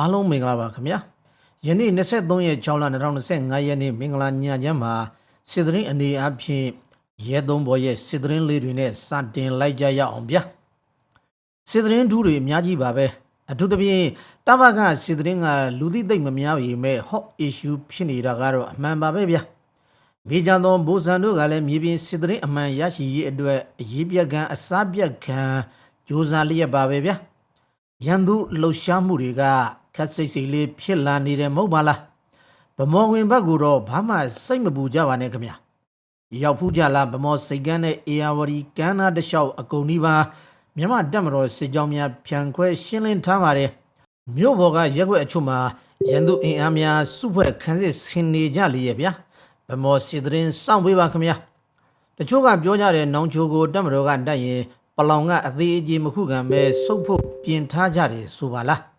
အားလုံးမင်္ဂလာပါခင်ဗျာယနေ့23ရက်6လ2025ရက်နေ့မင်္ဂလာညချမ်းမှာစစ်သတင်းအနေအချင်းရဲသုံးဘော်ရဲ့စစ်သတင်းလေးတွေနဲ့စတင်လိုက်ကြရအောင်ဗျာစစ်သတင်းထူးတွေအများကြီးပါပဲအထူးသဖြင့်တဘကစစ်သတင်းကလူသိသိမ့်မများပေမဲ့ hot issue ဖြစ်နေတာကတော့အမှန်ပါပဲဗျာမိကြသောဘိုးဆန်တို့ကလည်းမြေပြင်စစ်သတင်းအမှန်ရရှိရေးအတွက်အရေးပြကံအစားပြကံစူးစမ်းလျက်ပါပဲဗျာရန်သူလှုပ်ရှားမှုတွေက ခက်စိတ်စိတ်လေးဖြစ်လာနေတယ်မဟုတ်ပါလားဗမော်ဝင်ဘက်ကတော့ဘာမှစိတ်မပူကြပါနဲ့ခင်ဗျာရောက်ဖူးကြလားဗမော်စိတ်ကန်းတဲ့အေယာဝရီကန်းနာတစ်လျှောက်အကုန်ဒီပါမြမတက်မတော်စစ်ကြောင်းများဖြန်ခွဲရှင်းလင်းထားပါတယ်မြို့ဘော်ကရက်ွက်အချို့မှာရန်သူအင်အားများစုဖွဲ့ခန်းစစ်ဆင်နေကြလေရဲ့ဗျာဗမော်စစ်သတင်းစောင့်ပေးပါခင်ဗျာတချို့ကပြောကြတဲ့နောင်ချိုကိုတက်မတော်ကတိုက်ရင်ပလောင်ကအသေးအကြီးမခုခံပဲစုပ်ဖို့ပြင်ထားကြတယ်ဆိုပါလား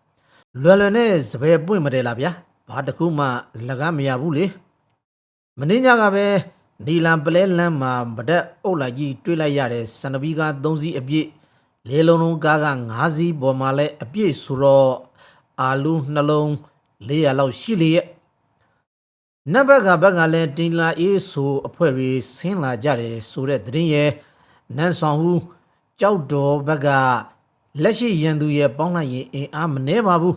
လွယ်လွယ်နဲ့စပယ်ပွင့်မတယ်လားဗျာဘာတခုမှလကမရဘူးလေမင်းညကပဲနီလန်ပလဲလန်းမှာဗဒက်အုပ်လိုက်ကြီးတွေးလိုက်ရတဲ့စန္ဒပီကာ၃စီးအပြည့်လေးလုံးလုံးကားက၅စီးပေါ်မှာလဲအပြည့်ဆိုတော့အာလူနှလုံး400လောက်ရှိလေရဲ့နတ်ဘက်ကဘက်ကလည်းတင်လာအေးဆိုအဖွဲ့တွေဆင်းလာကြတယ်ဆိုတဲ့သတင်းရဲ့နန်းဆောင်ဟုကြောက်တော်ဘက်ကလက်ရှိရန်သူရဲ့ပေါင်းလိုက်ရင်အင်အားမနှဲပါဘူး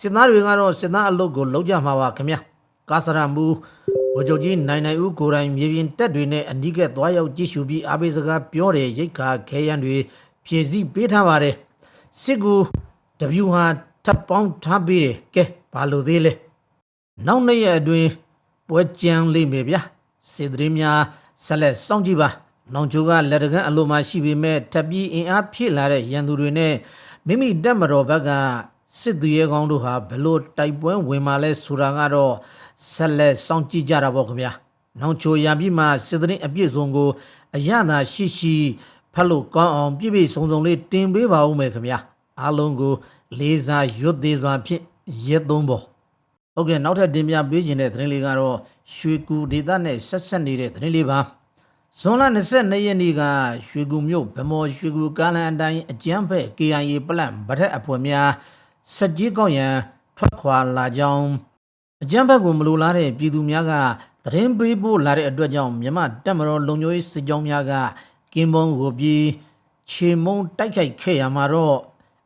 စစ်သားတွေကတော့စစ်သားအလုပ်ကိုလုပ်ကြမှာပါခင်ဗျာကာစရမူဝကြုတ်ကြီးနိုင်နိုင်ဦးကိုယ်တိုင်မြေပြင်တက်တွေနဲ့အနီးကပ်သွားရောက်ကြည့်ရှုပြီးအားပေးစကားပြောတဲ့ရိတ်ခါခဲရန်တွေဖြည့်ဆည်းပေးထားပါတယ်စစ်ကူတဗျူဟာထပ်ပေါင်းထားပေးတယ်ကဲဘာလို့သေးလဲနောက်နှစ်ရက်အတွင်းပွဲကြမ်းလိမ့်မယ်ဗျာစေတရင်များဆက်လက်စောင့်ကြည့်ပါနောင်ချိုကလက်တကန်းအလိုမှရှိပေမဲ့ထပ်ပြီးအင်အားဖြည့်လာတဲ့ရန်သူတွေနဲ့မိမိတက်မတော်ဘက်က စစ်သူရဲကောင်းတို့ဟာဘလို့တိုက်ပွဲဝင်มาလဲဆိုတာကတော့ဆက်လက်စောင့်ကြည့်ကြတာပေါ့ခင်ဗျာနောင်ချိုရံပြီးမှစေတရင်အပြည့်စုံကိုအရသာရှိရှိဖတ်လို့ကောင်းအောင်ပြည့်ပြည့်စုံစုံလေးတင်ပေးပါဦးမယ်ခင်ဗျာအားလုံးကိုလေးစားရွတ်သေးစွာဖြင့်ရက်သုံးပေါ်ဟုတ်ကဲ့နောက်ထပ်တင်ပြပေးခြင်းတဲ့သတင်းလေးကတော့ရွှေကူဒေသနဲ့ဆက်ဆက်နေတဲ့သတင်းလေးပါဇွန်လ22ရက်နေ့ကရွှေကူမြို့ဗမော်ရွှေကူကားလန်အတိုင်းအကျန်းဖက် KIA ပလန့်ဗထက်အဖွဲ့များ စက်ကြီးကောက်ရန်ထွက်ခွာလာကြောင်းအကျန်းဖက်ကိုမလိုလားတဲ့ပြည်သူများကသတင်းပေးဖို့လာတဲ့အတွက်ကြောင့်မြမတက်မတော်လုံခြုံရေးစစ်ကြောင်းများကကင်းဘုံကိုပြီးခြေမုံတိုက်ခိုက်ခဲ့ရမှာတော့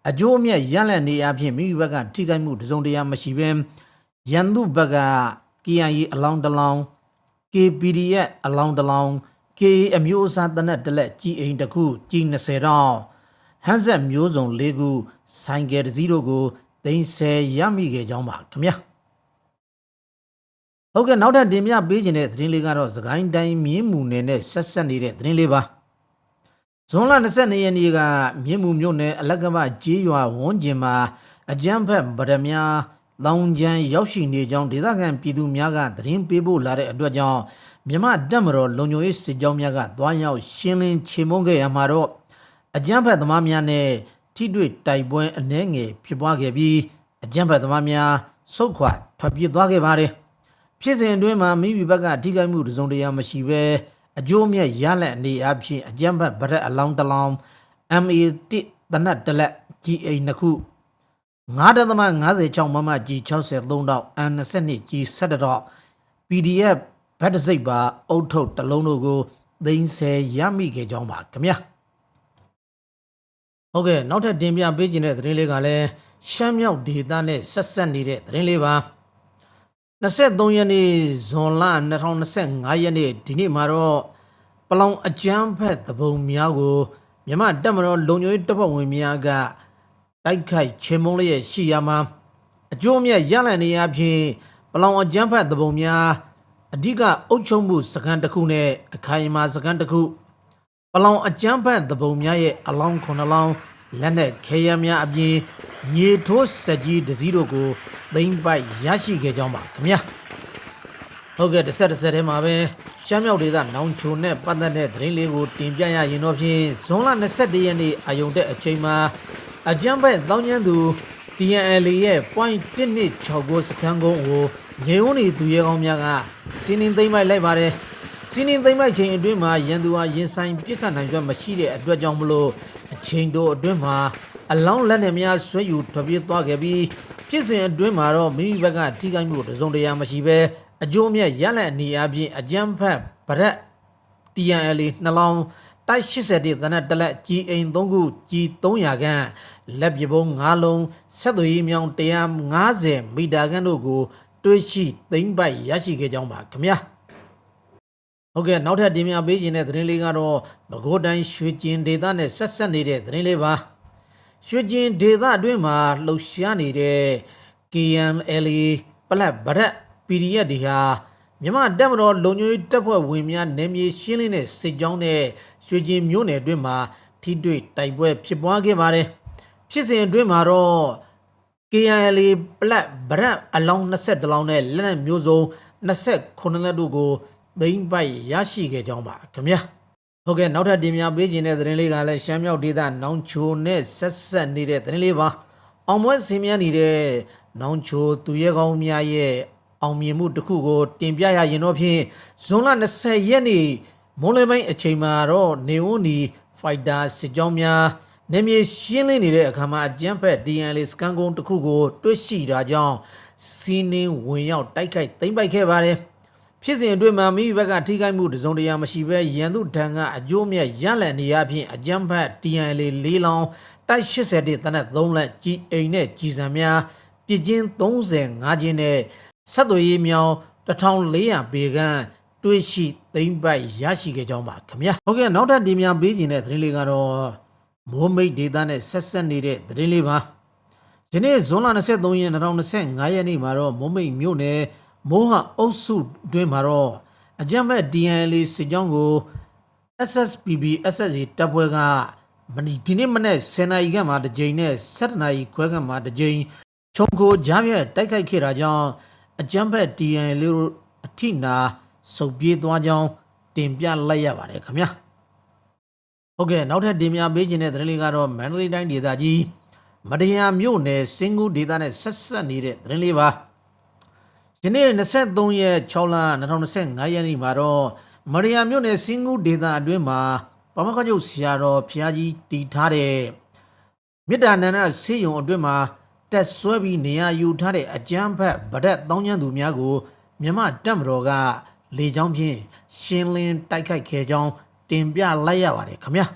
အကျိုးအမြတ်ရလန့်နေအဖြစ်မိမိဘက်ကထိခိုက်မှုတစ်စုံတရာမရှိဘဲရန်သူဘက်က KIA အလောင်းတလောင်း KPDF အလောင်းတလောင်း KA အမျိုးအစားတနက်တစ်လက်ကြီးအိမ်တစ်ခုကြီး20တောင်းဟန်ဆက်မျိုးစုံ၄ခု ဆိုင်ကယ်တစ်စီးတို့ကိုသိမ်းဆယ်ရမိခဲ့ကြောင်းပါခင်ဗျာဟုတ်ကဲ့နောက်ထပ်တင်ပြပေးခြင်းတဲ့သတင်းလေးကတော့သခိုင်းတိုင်းမြင်းမူနယ်နဲ့ဆက်ဆက်နေတဲ့သတင်းလေးပါဇွန်လ22ရက်နေ့ကမြင်းမူမြို့နယ်အလက်ကမကျေးရွာဝန်းကျင်မှာအကြမ်းဖက်ဗဒမြာလောင်ကျန်ရောက်ရှိနေကြောင်းဒေသခံပြည်သူများကသတင်းပေးဖို့လာတဲ့အတွက်ကြောင့်မြမတက်မတော်လုံခြုံရေးစစ်ကြောင်းများကသွားရောက်ရှင်းလင်းချေမှုန်းခဲ့ရမှာတော့အကြမ်းဖက်သမားများနဲ့ ထိတွေ့တိုက်ပွဲအနှဲငယ်ဖြစ်ပွားခဲ့ပြီးအကြမ်းဖက်သမားများဆုတ်ခွာထွက်ပြေးသွားခဲ့ပါတယ်ဖြစ်စဉ်အတွင်းမှာမိမိဘက်ကအထိကိမှုတစ်စုံတရာမရှိဘဲအကျိုးမြတ်ရလက်အနေအချင်းအကြမ်းဖက်ဗရက်အလောင်းတစ်လောင်း MA1 တနတ်တစ်လက် GA နှစ်ခု9.56မမ G 63တော့ N22 G 17တော့ PDF ဗတ်တစိတ်ပါအုတ်ထုတ်တစ်လုံးတို့ကိုသိမ်းဆယ်ရမိခဲ့ကြောင်းပါခင်ဗျာ ဟုတ်ကဲ့နောက်ထပ်တင်ပြပေးခြင်းတဲ့သတင်းလေးကလည်းရှမ်းမြောက်ဒေသနဲ့ဆက်ဆက်နေတဲ့သတင်းလေးပါ23ရက်နေ့ဇွန်လ2025ရက်နေ့ဒီနေ့မှာတော့ပလောင်အကြမ်းဖက်သဘုံများကိုမြမတက်မတော်လုံခြုံရေးတပ်ဖွဲ့ဝင်များကတိုက်ခိုက်ချေမုန်းလျက်ရှိရမှာအကျိုးအမြတ်ရလန်နေရဖြင့်ပလောင်အကြမ်းဖက်သဘုံများအဓိကအုပ်ချုပ်မှုစကန်တစ်ခုနဲ့အခိုင်အမာစကန်တစ်ခုပလောင်အကြမ်းဖက်သဘုံများရဲ့အလောင်းခုနှစ်လောင်း လက်နက်ခဲယမ်းများအပြင်မြေထိုးစက်ကြီးတစ်စီးတို့ကိုသိမ်းပိုက်ရရှိခဲ့ကြောင်းပါခင်ဗျာဟုတ်ကဲ့တစ်ဆက်တစ်ဆက်ထဲမှာပဲရှမ်းမြောက်ဒေသနောင်ချိုနဲ့ပတ်သက်တဲ့သတင်းလေးကိုတင်ပြရရင်တော့ဖြင့်ဇွန်လ21ရက်နေ့အယုံတဲ့အချိန်မှာအကြမ်းဖက်တောင်းကျမ်းသူ TNL ရဲ့ point 169စခန်းကုန်းကိုငေဝန်းနေသူရဲကောင်းများကစီးနင်းသိမ့်မိုက်လိုက်ပါတယ်စီးနင်းသိမ့်မိုက်ချိန်အတွင်းမှာရန်သူဟာရင်ဆိုင်ပြစ်ခတ်နိုင်ကြမရှိတဲ့အတွက်ကြောင့်မလို့ အချိန်တိုအတွင်းမှာအလောင်းလက်နက်များဆွဲယူထွက်ပြေးသွားခဲ့ပြီးပြဖြစ်စဉ်အတွင်းမှာတော့မိမိဘက်ကထိခိုက်မှုတစ်စုံတရာမရှိဘဲအကျိုးအမြတ်ရလဒ်အနေအချင်းအကြမ်းဖက်ဗရက် TNL နှလောင်းတိုက်81သနက်တလက်ကြီးအိမ်3ခုကြီး300ခန့်လက်ပပုံး9လုံးဆက်သွေးမြောင်း150မီတာခန့်တို့ကိုတွေးရှိသိမ့်ပိုက်ရရှိခဲ့ကြောင်းပါခင်ဗျာ ဟုတ်ကဲ့နောက်ထပ်တင်ပြပေးခြင်းတဲ့သတင်းလေးကတော့ပဲခူးတိုင်းရွှေကျင်ဒေသနဲ့ဆက်ဆက်နေတဲ့သတင်းလေးပါရွှေကျင်ဒေသအတွင်းမှာလှုပ်ရှားနေတဲ့ KNL ပလက်ဗရက် PDF တွေဟာမြန်မာတပ်မတော်လုံခြုံရေးတပ်ဖွဲ့ဝင်များနယ်မြေရှင်းလင်းတဲ့စစ်ကြောင်းနဲ့ရွှေကျင်မြို့နယ်အတွင်းမှာထိတွေ့တိုက်ပွဲဖြစ်ပွားခဲ့ပါတယ်ဖြစ်စဉ်အတွင်းမှာတော့ KNL ပလက်ဗရက်အလောင်း20လောင်းနဲ့လက်နက်မျိုးစုံ29လက်တို့ကို သိမ်းပိုက်ရရှိခဲ့ကြောင်းပါခင်ဗျာဟုတ်ကဲ့နောက်ထပ်တင်ပြပေးခြင်းတဲ့သတင်းလေးကလည်းရှမ်းမြောက်ဒေသနောင်ချိုနဲ့ဆက်ဆက်နေတဲ့သတင်းလေးပါအောင်ပွဲဆင်မြန်းနေတဲ့နောင်ချိုသူရဲကောင်းများရဲ့အောင်မြင်မှုတစ်ခုကို တင်ပြရရင်တော့ဖြင့်ဇွန်လ20ရက်နေ့မွန်လယ်ပိုင်းအချိန်မှာတော့နေဝွန်နီဖိုက်တာစစ်ကြောင်းများနေမြေရှင်းလင်းနေတဲ့အခါမှာအကြမ်းဖက် DNL စကန်ကုန်းတစ်ခုကို တွေ့ရှိတာကြောင့်စီးနင်းဝင်ရောက်တိုက်ခိုက်သိမ်းပိုက်ခဲ့ပါတယ် ဖြစ်စဉ်အတွင်းမှာမိဘက်ကထိခိုက်မှုတစုံတရာမရှိဘဲရန်သူတန်ကအကျိုးမြတ်ရလန်နေရဖြင့်အကြမ်းဖက် DNL ၄လောင်းတိုက်80တနက်3လက်ကြီးအိမ်နဲ့ကြီးစံများပြစ်ချင်း35ချင်းနဲ့ဆက်သွေးရေးမြောင်း1400ပေခန့်တွေ့ရှိသိမ့်ပိုက်ရရှိခဲ့ကြောင်းပါခင်ဗျာဟုတ်ကဲ့နောက်ထပ်ဒီများပေးခြင်းတဲ့သတင်းလေးကတော့မိုးမိတ်ဒေသနဲ့ဆက်ဆက်နေတဲ့သတင်းလေးပါဒီနေ့ဇွန်လ23ရက်2025ရက်နေ့မှာတော့မိုးမိတ်မြို့နယ် မိုးဟအုပ်စုတွင်မှာတော့အကြမ်းဖက် DNL စစ်ကြောင်းကို SSPB SSA တပ်ဖွဲ့ကမနီဒီနေ့မနေ့10နာရီခန့်မှာတစ်ကြိမ်နဲ့7နာရီခွဲခန့်မှာတစ်ကြိမ်ခြုံကိုကြားပြတ်တိုက်ခိုက်ခဲ့တာကြောင့်အကြမ်းဖက် DNL တို့အထိနာစုပ်ပြေးသွားကြောင်းတင်ပြလိုက်ရပါတယ်ခင်ဗျာဟုတ်ကဲ့နောက်ထပ်တင်ပြပေးခြင်းတဲ့သတင်းလေးကတော့မန္တလေးတိုင်းဒေသကြီးမတရားမြို့နယ်စင်ကူးဒေသနဲ့ဆက်ဆက်နေတဲ့သတင်းလေးပါ ယနေ့23ရက်6လ2025ရက်နေ့မှာတော့မရယာမြို့နယ်စင်ကူးဒေသအတွင်းမှာပမခကျုပ်ဆရာတော်ဖျားကြီးတည်ထားတဲ့မေတ္တာနန္ဒဆေးရုံအတွင်းမှာတက်ဆွဲပြီးနေရာယူထားတဲ့အကျန်းဖက်ဗဒက်တောင်းကျမ်းသူများကိုမြမတက်မတော်ကလေကြောင်းဖြင့်ရှင်းလင်းတိုက်ခိုက်ခဲ့ကြောင်းတင်ပြလိုက်ရပါတယ်ခင်ဗျာ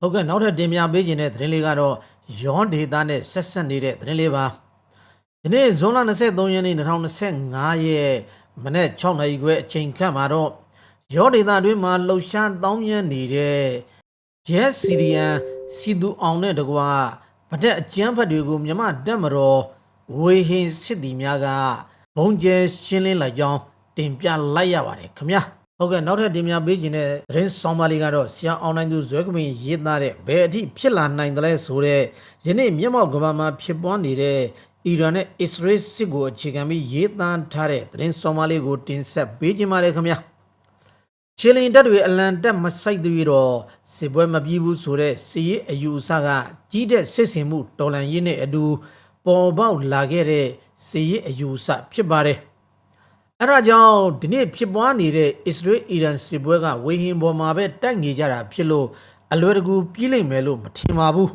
ဟုတ်ကဲ့နောက်ထပ်တင်ပြပေးခြင်းတဲ့သတင်းလေးကတော့ယောဒေတာနဲ့ဆက်ဆက်နေတဲ့သတင်းလေးပါ ဒီနေ့ဇွန်လ23ရက်နေ့2025ရက်မနေ့6နာရီခွဲအချိန်ခန့်မှာတော့ယောဒေတာအတွင်းမှာလှုပ်ရှားတောင်းမြန်းနေတဲ့ရဲစီရီယန်စီသူအောင်နဲ့တကွာဗဒက်အကျန်းဖတ်တွေကိုမြမတက်မတော်ဝေဟင်စစ်တီများကဘုံကျဲရှင်းလင်းလိုက်ကြောင်းတင်ပြလိုက်ရပါတယ်ခင်ဗျာဟုတ်ကဲ့နောက်ထပ်တင်ပြပေးခြင်းတဲ့သတင်းဆောင်ပါလေးကတော့ဆရာအောင်နိုင်သူဇွဲကမင်ရေးသားတဲ့ဘယ်အထိဖြစ်လာနိုင်တယ်လဲဆိုတဲ့ယနေ့မျက်မှောက်ကမ္ဘာမှာဖြစ်ပွားနေတဲ့ အီရန်နဲ့အစ္စရေးစစ်ကိုအခြေခံပြီးရေးသားထားတဲ့သတင်းဆောင်ပါလေးကိုတင်ဆက်ပေးခြင်းပါတယ်ခင်ဗျာချီလင်တက်တွေအလံတက်မဆိုင်သေးတော့စစ်ပွဲမပြီးဘူးဆိုတဲ့စီရေးအယူအဆကကြီးတဲ့စစ်စင်မှုတော်လန်ရေးနဲ့အတူပေါ်ပေါက်လာခဲ့တဲ့စီရေးအယူအဆဖြစ်ပါတယ်အဲဒါကြောင့်ဒီနေ့ဖြစ်ပွားနေတဲ့အစ္စရေးအီရန်စစ်ပွဲကဝေဟင်ပေါ်မှာပဲတိုက်နေကြတာဖြစ်လို့အလွယ်တကူပြီးလိမ့်မယ်လို့မထင်ပါဘူး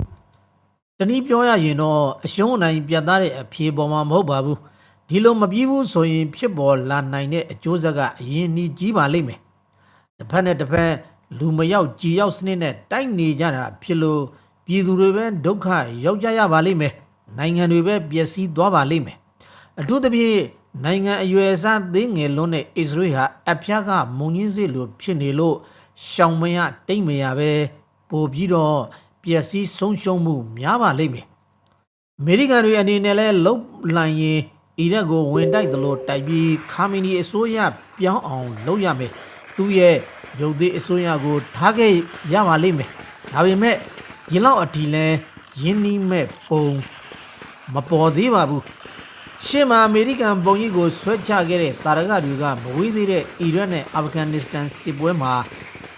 တနည်းပြောရရင်တော့အရှုံးအနိုင်ပြတ်သားတဲ့အဖြေပေါ်မှာမဟုတ်ပါဘူးဒီလိုမပြီးဘူးဆိုရင်ဖြစ်ပေါ်လာနိုင်တဲ့အကျိုးဆက်ကအရင်နီးကြီးပါလိမ့်မယ်တစ်ဖက်နဲ့တစ်ဖက်လူမရောက်ကြည်ရောက်စနစ်နဲ့တိုက်နေကြတာဖြစ်လို့ပြည်သူတွေပဲဒုက္ခရောက်ကြရပါလိမ့်မယ်နိုင်ငံတွေပဲပျက်စီးသွားပါလိမ့်မယ်အထူးသဖြင့်နိုင်ငံအရွယ်အစားသေးငယ်လွန်းတဲ့အစ္စရေးဟာအဖျားကမုံညင်းစေလိုဖြစ်နေလို့ရှောင်မရတိတ်မရပဲပို့ပြီးတော့ ပျက်စီးဆုံးရှုံးမှုများပါလိမ့်မယ်အမေရိကန်တွေအနေနဲ့လဲလုတ်လိုက်ရင်အီရတ်ကိုဝင်တိုက်တယ်လို့တိုက်ပြီးခါမီနီအစိုးရပြောင်းအောင်လုပ်ရမယ်သူ့ရဲ့ရုပ်သေးအစိုးရကိုထားခဲ့ရပါလိမ့်မယ်ဒါပေမဲ့ဒီလောက်အတီလဲရင်းနှီးမဲ့ပုံမပေါ်သေးပါဘူးရှေ့မှာအမေရိကန်ပုံကြီးကိုဆွဲချခဲ့တဲ့တာရကတွေကမဝေးသေးတဲ့အီရတ်နဲ့အာဖဂန်နစ္စတန်စစ်ပွဲမှာ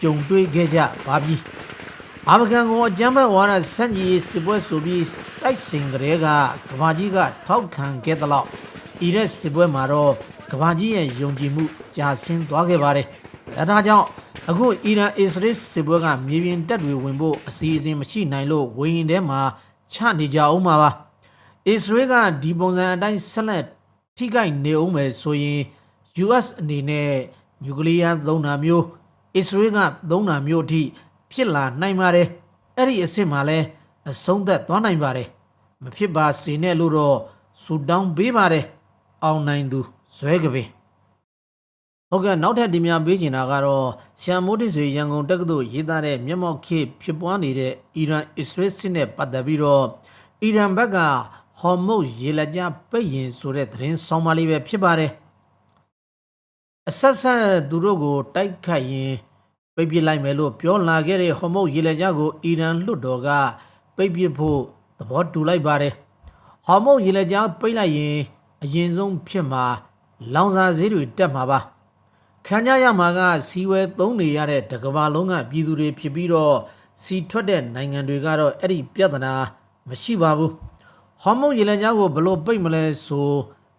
ကြုံတွေ့ခဲ့ကြပါပြီ အာဖဂန်ကိုအကြမ်းဖက်ဝါဒဆန့်ကျင်ရေးစစ်ပွဲဆိုပြီးတိုက်စင်ကလေးကကဘာကြီးကထောက်ခံခဲ့သလောက်အီရတ်စစ်ပွဲမှာတော့ကဘာကြီးရဲ့ယုံကြည်မှုကြာဆင်းသွားခဲ့ပါတယ်အဲဒါကြောင့်အခုအီရန်အစ္စရေးစစ်ပွဲကမြေပြင်တပ်တွေဝင်ဖို့အစီအစဉ်မရှိနိုင်လို့ဝေဟင်ထဲမှာချနေကြအောင်ပါပါအအစ္စရေးကဒီပုံစံအတိုင်းဆက်လက်ထိခိုက်နေအောင်မယ်ဆိုရင် US အနေနဲ့နျူကလ িয়ার သုံးတာမျိုးအစ္စရေးကသုံးတာမျိုးအထိ ဖြစ်လာနိုင်ပါတယ်အဲ့ဒီအစ်စ်မှာလည်းအဆုံးသက်သွားနိုင်ပါတယ်မဖြစ်ပါစေနဲ့လို့တော့ဆူတောင်းပေးပါတယ်အောင်နိုင်သူဇွဲကပင်ဟုတ်ကဲ့နောက်ထပ်ဒီများပေးချင်တာကတော့ရှမ်မိုးတိဆွေရန်ကုန်တက္ကသိုလ်ရေးသားတဲ့မျက်မှောက်ခေတ်ဖြစ်ပွားနေတဲ့အီရန်အစ္စရေးစစ်နဲ့ပတ်သက်ပြီးတော့အီရန်ဘက်ကဟော်မုတ်ရေလက်ကြားပိတ်ရင်ဆိုတဲ့သတင်းဆောင်ပါလေးပဲဖြစ်ပါတယ်အဆက်ဆက်သူတို့ကိုတိုက်ခိုက်ရင် ပိတ်ပစ်လိုက်မယ်လို့ပြောလာခဲ့တဲ့ဟော်မုတ်ရေလက်ကြားကိုအီရန်လွှတ်တော်ကပိတ်ပစ်ဖို့သဘောတူလိုက်ပါတယ်ဟော်မုတ်ရေလက်ကြားပိတ်လိုက်ရင်အရင်ဆုံးဖြစ်မှာလောင်စာဈေးတွေတက်မှာပါခံကြရမှာကစီဝဲသုံးနေရတဲ့တကဘာလုံးကပြည်သူတွေဖြစ်ပြီးတော့စီထွက်တဲ့နိုင်ငံတွေကတော့အဲ့ဒီပြဿနာမရှိပါဘူးဟော်မုန်းရေလံကြားကိုဘလို့ပိတ်မလဲဆို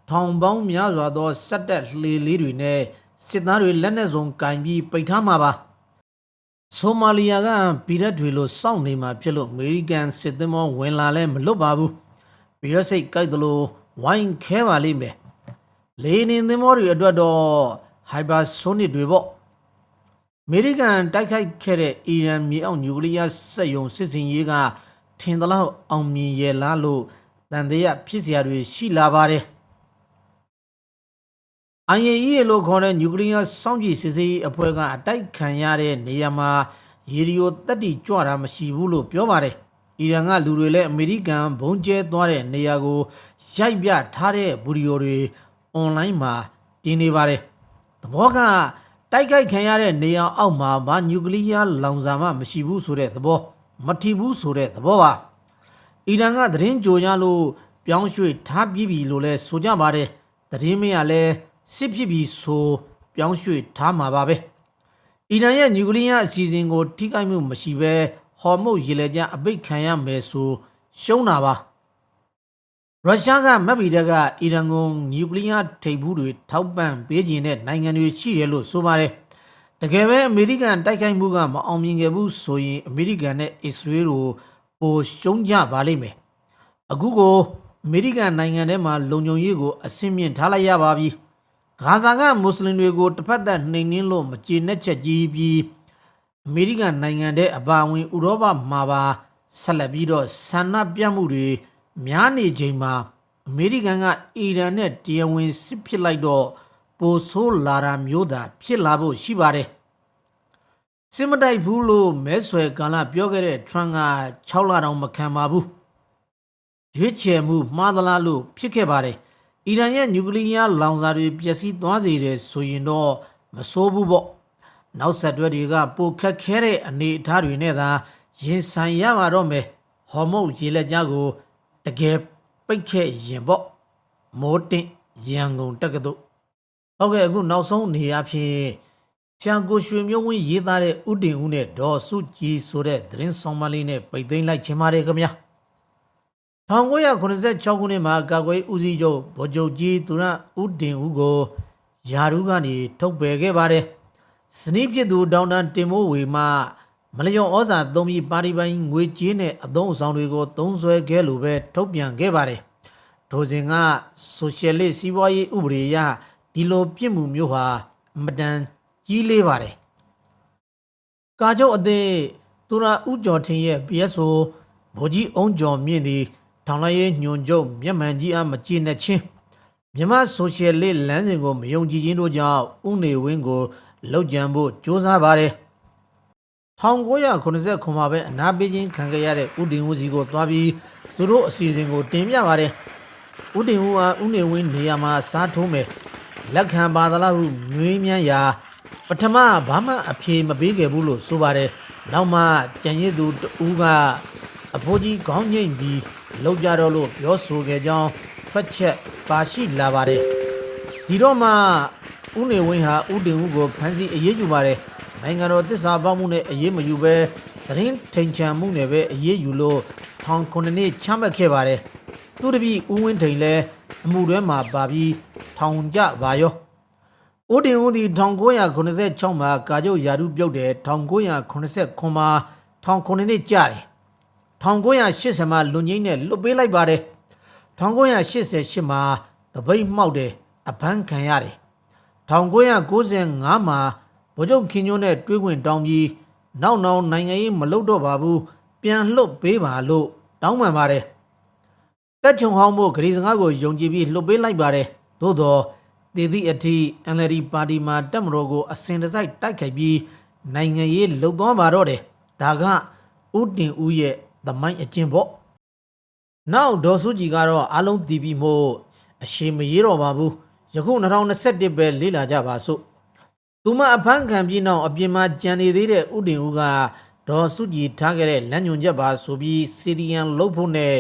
ထောင်ပေါင်းများစွာသောစက်တက်လှေလေးတွေနဲ့စစ်သားတွေလက်နက်စုံကင်ပြီးပိတ်ထားမှာပါ ဆိုမာလီယာကပြည်ရက်တွေလို့စောင့်နေမှာဖြစ်လို့အမေရိကန်စစ်သင်္ဘောဝင်လာလဲမလွတ်ပါဘူးပြည်ရက်စိတ်ကြိုက်တယ်လို့ဝိုင်းခဲပါလိမ့်မယ်လေနေသင်္ဘောတွေအတွက်တော့ဟိုက်ပါဆိုနစ်တွေပေါ့အမေရိကန်တိုက်ခိုက်ခဲ့တဲ့အီရန်မြေအောက်နျူကလ িয়ার စက်ရုံစစ်စင်ရေးကထင်သလောက်အောင်မြင်ရဲ့လားလို့တန်သေးရဖြစ်စရာတွေရှိလာပါတယ်။ IAEA လို့ခေါ်တဲ့နျူကလ িয়ার စောင့်ကြည့်စစ်ဆေးရေးအဖွဲ့ကအတိုက်ခံရတဲ့နေရာမှာရေဒီယိုတက်တီကြွတာမရှိဘူးလို့ပြောပါတယ်။အီရန်ကလူတွေလည်းအမေရိကန်ဘုံကျဲသွားတဲ့နေရာကိုရိုက်ပြထားတဲ့ဗီဒီယိုတွေအွန်လိုင်းမှာတင်နေပါတယ်။သဘောကတိုက်ခိုက်ခံရတဲ့နေရာအောက်မှာဘာနျူကလ িয়ার လောင်စာမှမရှိဘူးဆိုတဲ့သဘောမထီဘူးဆိုတဲ့သဘောပါအီရန်ကသတင်းကြိုရလို့ပြောင်းရွှေ့ထားပြီးပြီလို့လဲဆိုကြပါတယ်သတင်းမရလဲ စစ်ဖြစ်ပြီးဆိုပြောင်းရွှေ့ထားမှာပါပဲအီရန်ရဲ့နျူကလ িয়ার အစီအစဉ်ကိုထိခိုက်မှုမရှိဘဲဟော်မုတ်ရေလေကြအပိတ်ခံရမယ်ဆိုရှုံးတာပါ ရုရှားကမက်ဘီတက်ကအီရန်ကိုနျူကလ িয়ার ထိပ်ဘူးတွေထောက်ပံ့ပေးခြင်းတဲ့နိုင်ငံတွေရှိတယ်လို့ဆိုပါတယ်။တကယ်ပဲအမေရိကန်တိုက်ခိုက်မှုကမအောင်မြင်ခဲ့ဘူးဆိုရင်အမေရိကန်နဲ့အစ္စရေးကိုပိုရှုံးကြပါလိမ့်မယ်။အခုကိုအမေရိကန်နိုင်ငံထဲမှာလုံခြုံရေးကိုအဆင့်မြင့်ထားလိုက်ရပါပြီ။ ဂါဇာကမွတ်စလင်တွေကိုတစ်ဖက်သက်နှိမ်နင်းလို့မကျေနပ်ချက်ကြီးပြီးအမေရိကန်နိုင်ငံတဲ့အပါအဝင်ဥရောပမှာပါဆက်လက်ပြီးတော့ဆန္ဒပြမှုတွေများနေချိန်မှာအမေရိကန်ကအီရန်နဲ့တရားဝင်စစ်ဖြစ်လိုက်တော့ပိုဆိုးလာတာမျိုးသာဖြစ်လာဖို့ရှိပါတယ်စစ်မတိုက်ဘူးလို့မဲဆွယ်ကာလပြောခဲ့တဲ့ထရန့်က6လတောင်မခံပါဘူးရွေးချယ်မှုမှားသလားလို့ဖြစ်ခဲ့ပါတယ် အီရန်ရဲ့နျူကလ িয়ার လောင်စာတွေပျက်စီးသွားစေတယ်ဆိုရင်တော့မဆိုးဘူးပေါ့နောက်ဆက်တွဲတွေကပိုခက်ခဲတဲ့အနေအထားတွေနဲ့သာရင်ဆိုင်ရမှာတော့မယ်ဟော်မုတ်ရေလက်ကြားကိုတကယ်ပိတ်ခဲ့ရင်ပေါ့မိုးတင်ရန်ကုန်တက္ကသိုလ်ဟုတ်ကဲ့အခုနောက်ဆုံးနေရာဖြင့်ချန်ကိုရွှေမျိုးဝင်းရေးသားတဲ့ဥတင်ဦးနဲ့ဒေါ်စုကြည်ဆိုတဲ့သတင်းဆောင်မလေးနဲ့ပိတ်သိမ်းလိုက်ခြင်းပါတယ်ခင်ဗျာ 1986ခုနှစ်မှာကာကွယ်ဦးစီးချုပ်ဗိုလ်ချုပ်ကြီးသူရဥတင်ဦးကိုယာရုကနေထုတ်ပယ်ခဲ့ပါတယ်ဇနီးဖြစ်သူဒေါက်တာတင်မိုးဝေမှမလျော်ဩဇာသုံးပြီးပါတီပိုင်းငွေကြေးနဲ့အသုံးအဆောင်တွေကိုသုံးစွဲခဲ့လို့ပဲထုတ်ပြန်ခဲ့ပါတယ်။ဒိုစဉ်ကဆိုရှယ်လစ်စီးပွားရေးဥပဒေအရဒီလိုပြစ်မှုမျိုးဟာအမတန်ကြီးလေးပါတယ်။ကာချုပ်အသည့်သူရဥကျော်ထင်းရဲ့ PSO ဗိုလ်ကြီးအုံကျော်မြင့်သည် ထောင်လိုက်ရေးညွန်ချုပ်မျက်မှန်ကြီးအားမကြည့်နဲ့ချင်းမြန်မာဆိုရှယ်လစ်လမ်းစဉ်ကိုမယုံကြည်ခြင်းတို့ကြောင့်ဥနေဝင်းကိုလောက်ကြံဖို့ကြိုးစားပါတယ်။1989မှာပဲအနာပေးခြင်းခံခဲ့ရတဲ့ဦးတင်ဦးစီကိုသွားပြီးသူတို့အစီအစဉ်ကိုတင်ပြပါတယ်။ဦးတင်ဦးဟာဦးနေဝင်းနေရာမှာစားထိုးမယ်လက်ခံပါသလားဟုငွေမြန်းရာပထမဘာမှအဖြေမပေးခဲ့ဘူးလို့ဆိုပါတယ်။နောက်မှကြံရည်သူတူကအဖိုးကြီးခေါင်းငိမ့်ပြီး လောက်ကြတော့လို့ပြောဆိုခဲ့ကြောင်းထွက်ချက်ပါရှိလာပါတယ်။ဒီတော့မှဦးနေဝင်းဟာဦးတင်ဦးကိုဖမ်းဆီးအရေးယူပါတယ်။နိုင်ငံတော်တစ္ဆာပေါက်မှုနဲ့အရေးမယူဘဲသတင်းထိန်ချန်မှုနဲ့ပဲအရေးယူလို့ထောင်9နှစ်ချမှတ်ခဲ့ပါတယ်သူတပည့်ဦးဝင်းထိန်လည်းအမှုတွဲမှာပါပြီးထောင်ကြပါရောဦးတင်ဦးဒီ1986မှာကာချုပ်ယာရုပြုတ်တယ်1989မှာထောင်9နှစ်ကြာတယ် 1980မှာလွန်ငင်းနဲ့လွတ်ပေးလိုက်ပါတယ်1988မှာတပိတ်မှောက်တယ်အဖမ်းခံရတယ်1995မှာဗိုလ်ချုပ်ခင်ညိုးနဲ့တွဲခွင့်တောင်းပြီးနောက်နောက်နိုင်ငံရေးမလုပ်တော့ပါဘူးပြန်လွတ်ပေးပါလို့တောင်းပန်ပါတယ်တက်ချုံဟောင်းမှုဂရီစကားကိုယုံကြည်ပြီးလွတ်ပေးလိုက်ပါတယ်သို့တော့တည်သည့်အထိ NLD ပါတီမှာတက်မတော်ကိုအစဉ်တစိုက်တိုက်ခိုက်ပြီးနိုင်ငံရေးလှုပ်သွားပါတော့တယ်ဒါကဥတင်ဦးရဲ့ သမိုင်းအကျင့်ပေါ့နောက်ဒေါ်စုကြည်ကတော့အားလုံးတည်ပြီးမို့အရှိမရေးတော့ပါဘူးယခု2021ပဲလေ့လာကြပါစို့သူမအဖမ်းခံပြီးနောက်အပြင်မှာကြံနေသေးတဲ့ဥတင်ဦးကဒေါ်စုကြည်ထားခဲ့တဲ့လမ်းညွန်ချက်ပါဆိုပြီးစီရီယန်လုတ်ဖို့နဲ့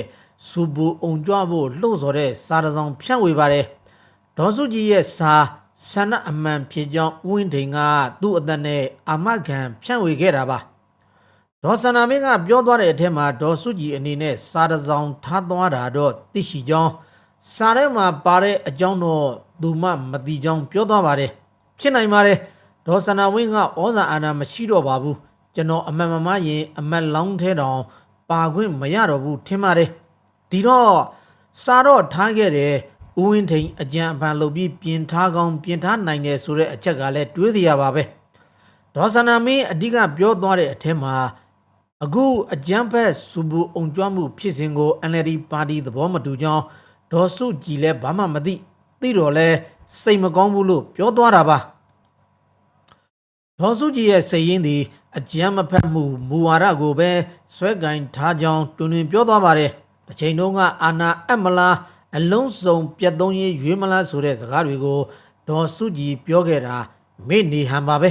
စူဘူအုံကြွဖို့လှုပ်ဆော်တဲ့စာတစ်စောင်ဖြန့်ဝေပါတယ်ဒေါ်စုကြည်ရဲ့စာဆန္ဒအမှန်ဖြစ်ကြောင်းဥဝင်ထိန်ကသူ့အသက်နဲ့အာမခံဖြန့်ဝေခဲ့တာပါ ဒေါ်စန္နာမင်းကပြောသွားတဲ့အထက်မှာဒေါ်စုကြည်အနေနဲ့စာတစ်စောင်ထားသွားတာတော့သိရှိကြောင်းစာထဲမှာပါတဲ့အကြောင်းတော့သူမှမသိကြောင်းပြောသွားပါတယ်ဖြစ်နိုင်ပါတယ်ဒေါ်စန္နာဝင်းကဩဇာအာဏာမရှိတော့ပါဘူးကျွန်တော်အမှန်မမရင်အမတ်လောင်းထဲတောင်ပါခွင့်မရတော့ဘူးထင်ပါတယ်ဒီတော့စာတော့ထားခဲ့တယ်ဦးဝင်းထိန်အကြံအဖန်လုပ်ပြီးပြင်ထားကောင်းပြင်ထားနိုင်တယ်ဆိုတဲ့အချက်ကလည်းတွေးစရာပါပဲဒေါ်စန္နာမင်းအဓိကပြောသွားတဲ့အထက်မှာ အခုအကြမ်းဖက်စူဘူအုံကြွမှုဖြစ်စဉ်ကို NLD ပါတီသဘောမတူကြောင်းဒေါ်စုကြည်လည်းဘာမှမသိသိတော့လဲစိတ်မကောင်းဘူးလို့ပြောသွားတာပါဒေါ်စုကြည်ရဲ့စိတ်ရင်းသည်အကြမ်းမဖက်မှုမူဝါဒကိုပဲဆွဲကင်ထားကြောင်းတွင်တွင်ပြောသွားပါတယ်တစ်ချိန်တုန်းကအာနာအပ်မလားအလုံးစုံပြတ်သုံးရေးရွေးမလားဆိုတဲ့စကားတွေကိုဒေါ်စုကြည်ပြောခဲ့တာမေ့နေဟန်ပါပဲ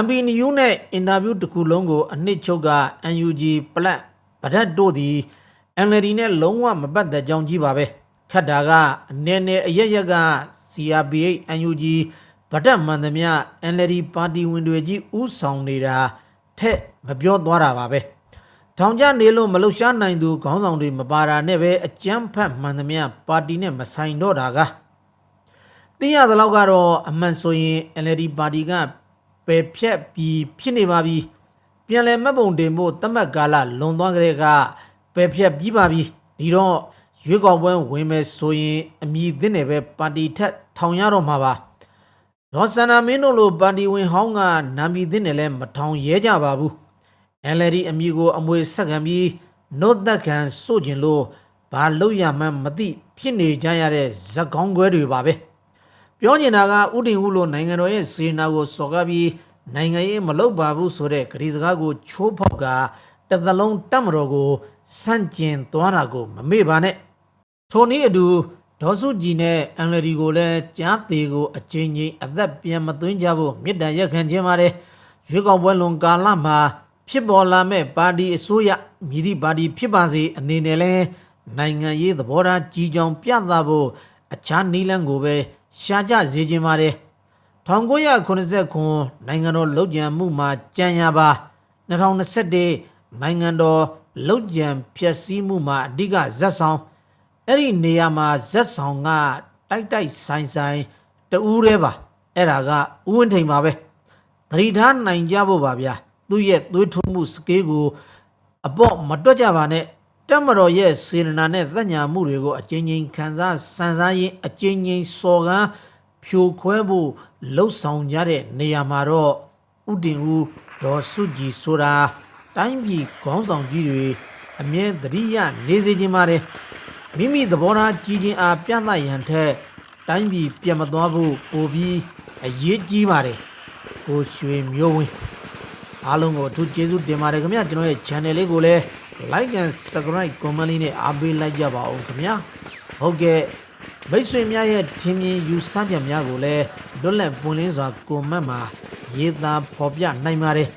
MB New နဲ့အင်တာဗျူးတစ်ခုလုံးကိုအနှစ်ချုပ်က UNG ပလက်ဗဒတ်တို့သည် NLD နဲ့လုံးဝမပတ်သက်ကြောင်းကြီးပါပဲခတ်တာကအနေနဲ့အရက်ရက်က CRPH UNG ဗဒတ်မှန်သမျှ NLD ပါတီဝင်တွေကြီးဥဆောင်နေတာထက်မပြောသွားတာပါပဲထောင်ကျနေလို့မလှုပ်ရှားနိုင်သူခေါင်းဆောင်တွေမပါတာနဲ့ပဲအကြမ်းဖက်မှန်သမျှပါတီနဲ့မဆိုင်တော့တာကသိရသလောက်ကတော့အမှန်ဆိုရင် NLD ပါတီက ပယ်ဖြတ်ပြီးဖြစ်နေပါပြီပြန်လည်မှတ်ပုံတင်ဖို့တတ်မှတ်ကာလလွန်သွားကြတဲ့ကပယ်ဖြတ်ပြီးပါပြီဒီတော့ရွေးကောက်ပွဲဝင်မယ်ဆိုရင်အမည်သစ်နဲ့ပဲပါတီထက်ထောင်ရတော့မှာပါဒေါ်စန္နာမင်းတို့လိုပါတီဝင်ဟောင်းကနာမည်သစ်နဲ့လည်းမထောင်ရဲကြပါဘူး NLD အမည်ကို အမွေဆက်ခံပြီးနှုတ်သက်ခံစို့ကျင်လို့ဘာလို့ရမှန်းမသိဖြစ်နေကြရတဲ့ဇက်ကောင်းခွဲတွေပါပဲ ပြောချင်တာကဥတင်ဦးလိုနိုင်ငံတော်ရဲ့စေနာကိုစော်ကားပြီးနိုင်ငံရေးမလုပ်ပါဘူးဆိုတဲ့ကတိစကားကိုချိုးဖောက်ကတစ်သလုံးတတ်မတော်ကိုစန့်ကျင်သွားတာကိုမမေ့ပါနဲ့ထိုနည်းအတူဒေါ်စုကြည်နဲ့အန်လဒီကိုလည်းကြားသေးကိုအချင်းချင်းအသက်ပြန်မသွင်းကြဖို့မြစ်တန်ရက်ခံခြင်းပါတယ်ရွေးကောက်ပွဲလွန်ကာလမှာဖြစ်ပေါ်လာမဲ့ပါတီအစိုးရမြည်သည့်ပါတီဖြစ်ပါစေအနေနဲ့လဲနိုင်ငံရေးသဘောထားကြီးကြောင်ပြသဖို့အခြားနည်းလမ်းကိုပဲ ရှာကြစေခြင်းပါတယ်1989နိုင်ငံတော်လုံခြံမှုမှာကြံရပါ2021နိုင်ငံတော်လုံခြံဖြစ်စည်းမှုမှာအဓိကဇက်ဆောင်အဲ့ဒီနေရာမှာဇက်ဆောင်ကတိုက်တိုက်ဆိုင်ဆိုင်တူးရဲပါအဲ့ဒါကဥဝင်းထိန်ပါပဲသတိထားနိုင်ကြဖို့ပါဗျာသူ့ရဲ့သွေးထိုးမှုစကေးကိုအပေါ့မတွက်ကြပါနဲ့ တက်မတော်ရဲ့စေရနာနဲ့သက်ညာမှုတွေကိုအချင်းချင်းခံစားစံစားရင်အချင်းချင်းစော်ကန်းဖြိုခွဲဖို့လှုပ်ဆောင်ကြတဲ့နေရာမှာတော့ဥတင်ဦးဒေါ်စုကြည်ဆိုတာတိုင်းပြည်ခေါင်းဆောင်ကြီးတွေအမြဲတတိယနေစေခြင်းပါတယ်မိမိသဘောထားကြီးခြင်းအားပြသရန်ထက်တိုင်းပြည်ပြတ်မသွားဖို့ပိုပြီးအရေးကြီးပါတယ်ကိုရွှေမျိုးဝင်းအားလုံးကိုအထူးကျေးဇူးတင်ပါတယ်ခင်ဗျာကျွန်တော်ရဲ့ channel လေးကိုလည်း like and subscribe comment လေးနဲ့အားပေးလိုက်ကြပါဦးခင်ဗျာဟုတ်ကဲ့မိတ်ဆွေများရဲ့ထင်မြင်ယူဆကြံများကိုလည်းလွတ်လပ်ပွင့်လင်းစွာ comment မှာရေးသားဖော်ပြနိုင်ပါတယ်